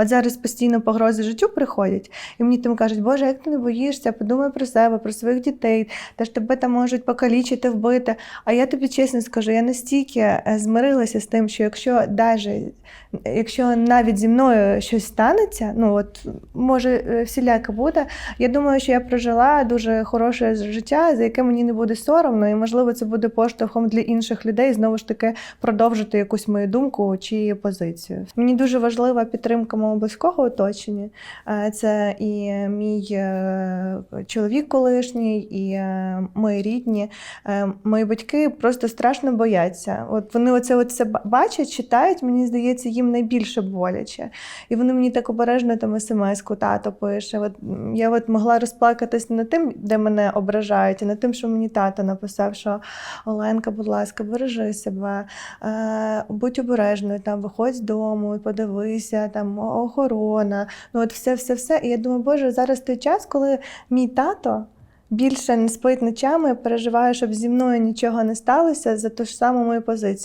От зараз постійно погрози життю приходять, і мені там кажуть, Боже, як ти не боїшся, подумай про себе, про своїх дітей, та ж тебе там можуть покалічити, вбити. А я тобі чесно скажу, я настільки е, змирилася з тим, що якщо даже, якщо навіть зі мною щось станеться, ну от може е, всіляке буде, я думаю, що я прожила дуже хороше життя, за яке мені не буде соромно, і можливо це буде поштовхом для інших людей знову ж таки продовжити якусь мою думку чи позицію. Мені дуже важлива підтримка мого близького оточення. Е, Це і мій е, чоловік колишній, і е, мої рідні. Мої батьки просто страшно бояться. От вони оце от бачать, читають. Мені здається, їм найбільше боляче. І вони мені так обережно там смс-ку тато пише. От я от могла розплакатись не тим, де мене ображають, а над тим, що мені тато написав, що Оленка, будь ласка, бережи себе, будь обережною, там виходь з дому, подивися, там охорона. Ну от все, все, все. І я думаю, боже, зараз той час, коли мій тато. Більше не спить ночами, переживає, щоб зі мною нічого не сталося за ту ж саму мою позицію.